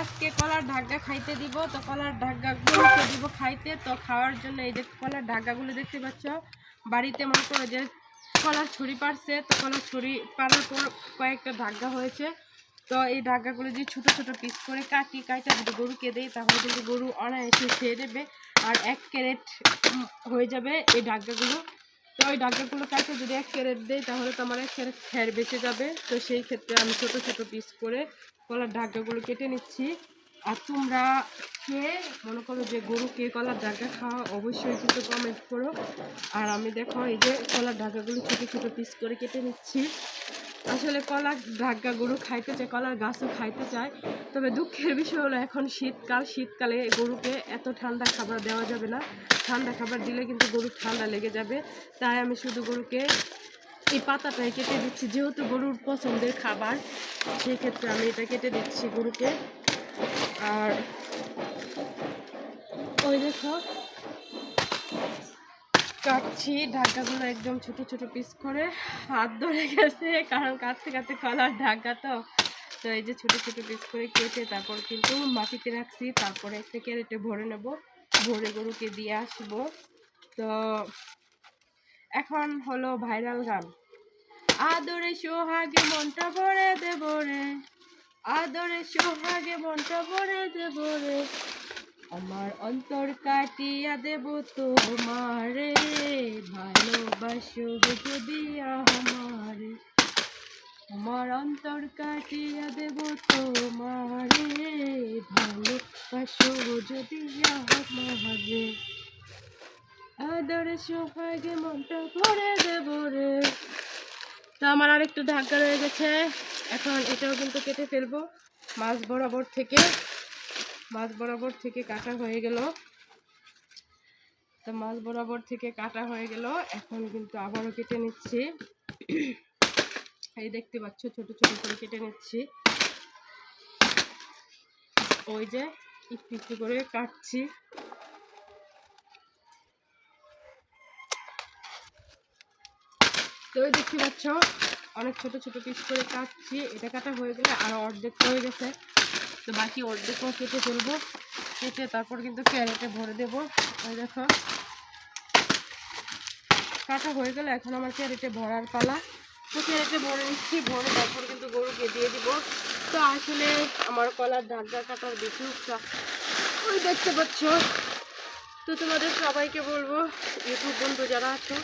আজকে কলার ঢাকা খাইতে দিব, তো কলার ঢাকা গরুকে দিব খাইতে। তো খাওয়ার জন্য এই যে কলার ঢাকাগুলো দেখতে পাচ্ছ, বাড়িতে মনে করো যে কলার ছড়ি পারছে, তো কলার ছড়ি পারার পর কয়েকটা ঢাকা হয়েছে। তো এই ঢাকাগুলো যদি ছোটো ছোটো পিস করে কাটি কাটা যদি গরুকে দেই, তাহলে কিন্তু গরু অনায়াসে খেয়ে নেবে। আর এক ক্যারেট হয়ে যাবে এই ঢাকাগুলো তো ওই ডাকগুলো কাছে যদি এক ক্যারেট দেয় তাহলে তো আমার এক ক্যারেট খ্যার বেঁচে যাবে। তো সেই ক্ষেত্রে আমি ছোট ছোট পিস করে কলার ডাকগুলো কেটে নিচ্ছি। আর তোমরা কে মনে করো যে গরু কে কলার ডাকা খাওয়া, অবশ্যই কিন্তু কমেন্ট করো। আর আমি দেখো এই যে কলার ডাকাগুলো ছোটো ছোটো পিস করে কেটে নিচ্ছি। আসলে কলার ঢাকা গরু খাইতে চায়, কলার গাছও খাইতে চায়। তবে দুঃখের বিষয় হলো এখন শীতকাল, শীতকালে গরুকে এত ঠান্ডা খাবার দেওয়া যাবে না। ঠান্ডা খাবার দিলে কিন্তু গরু ঠান্ডা লেগে যাবে। তাই আমি শুধু গরুকে এই পাতাটাই কেটে দিচ্ছি। যেহেতু গরুর পছন্দের খাবার, সেক্ষেত্রে আমি এটা কেটে দিচ্ছি গরুকে। আর ওই দেখো কাটছি ঢাকাগুলো একদম ছোট ছোট পিস করে হাত ধরে গেছে, কারণ কাটতে কাটতে কলার ঢাকা তো। তো এই যে ছোট ছোট পিস করে কেটে তারপর কিন্তু মাটিতে রাখছি, তারপরে একটা ক্যারেটে ভরে নেব। ভরে গরুকে দিয়ে আসব। তো এখন হলো ভাইরাল গান। আদরে সোহাগে মনটা ভরে দেব রে, আদরে সোহাগে মনটা ভরে দেব রে। আমার অন্তর কাটিয়া দেব তোমারে, ভালোবাসো যদি আমারে। আমার অন্তর কাটিয়া দেব তোমারে, ভালোবাসো যদি আমারে। আদরে সোহাগে মনটা ভরে দেব রে। তো আমার আরেকটু ঢাকা রয়ে গেছে। এখন এটাও কিন্তু কেটে ফেলব মাছ বরাবর থেকে। মাছ বরাবর থেকে কাটা হয়ে গেল। তো মাছ বরাবর থেকে কাটা হয়ে গেল। এখন কিন্তু আবারও কেটে নিচ্ছি। এই দেখতে পাচ্ছ, ছোট ছোট করে কেটে নিচ্ছি। ওই যে একটু একটু করে কাটছি। তো দেখতে পাচ্ছ অনেক ছোট ছোট পিস করে কাটছি। এটা কাটা হয়ে গেলে আর অর্ধেক হয়ে গেছে। তো বাকি অর্ধেকও কেটে ফেলব। কেটে তারপর কিন্তু ক্যারেটে ভরে দেবো। ওই দেখো। কাটা হয়ে গেলে এখন আমার ক্যারেটে ভরার পালা। তো ক্যারেটে ভরে নিচ্ছি। ভরে তারপর কিন্তু গরুকে দিয়ে দিব। তো আসলে আমার কলার ঢাকা কাটার বেশি উৎসাহ ওই দেখতে পাচ্ছ। তো তোমাদের সবাইকে বলব, ইউটিউব বন্ধু যারা আছো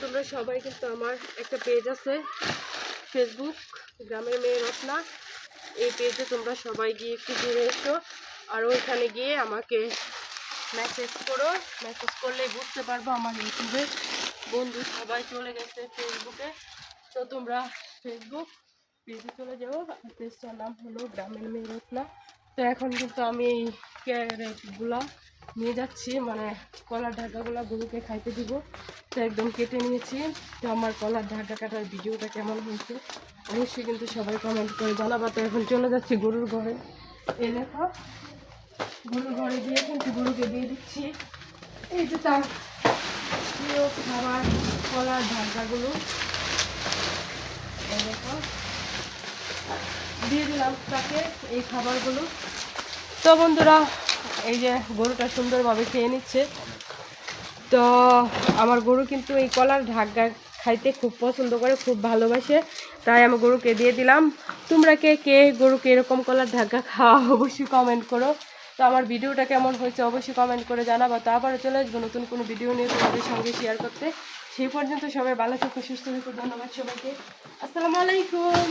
তোমরা সবাই কিন্তু আমার একটা পেজ আছে ফেসবুক গ্রামের মেয়ে রত্না। এই পেজে তোমরা সবাই গিয়ে একটু ঘুরে এসো, আর ওইখানে গিয়ে আমাকে মেসেজ করো। মেসেজ করলেই বুঝতে পারব আমার ইউটিউবে বন্ধু সবাই চলে গেছে ফেসবুকে তো তোমরা ফেসবুক পেজে চলে যাও পেজটার নাম হলো গ্রামের মেয়ে রত্না। তো এখন কিন্তু আমি এই ক্যারেটগুলা নিয়ে যাচ্ছি মানে কলার ঢাকাগুলো গরুকে খাইতে দিব। তো একদম কেটে নিয়েছি। তো আমার কলার ঢাকা কাটার ভিডিওটা কেমন হয়েছে অবশ্যই কিন্তু সবাই কমেন্ট করে জানাবা। তো এখন চলে যাচ্ছি গরুর ঘরে। এই দেখো, গরুর ঘরে দিয়ে কিন্তু গরুকে দিয়ে দিচ্ছি। এই যে তার প্রিয় খাবার কলার ঢাকাগুলো। এই দেখো, দিয়ে দিলাম তাকে এই খাবারগুলো। তো বন্ধুরা এই যে গরুটা সুন্দরভাবে খেয়ে নিচ্ছে। তো আমার গরু কিন্তু এই কলার ঢাকা খাইতে খুব পছন্দ করে, খুব ভালোবাসে। তাই আমি গরুকে দিয়ে দিলাম। তোমরা কে কে গরুকে এরকম কলার ঢাকা খাওয়া অবশ্যই কমেন্ট করো। তো আমার ভিডিওটা কেমন হয়েছে অবশ্যই কমেন্ট করে জানাব। তো আবারও চলে আসব নতুন কোনো ভিডিও নিয়ে তোমাদের সঙ্গে শেয়ার করতে। সেই পর্যন্ত সবাই ভালো থাকো, সুস্থ থাকো। ধন্যবাদ সবাইকে। আসসালামু আলাইকুম।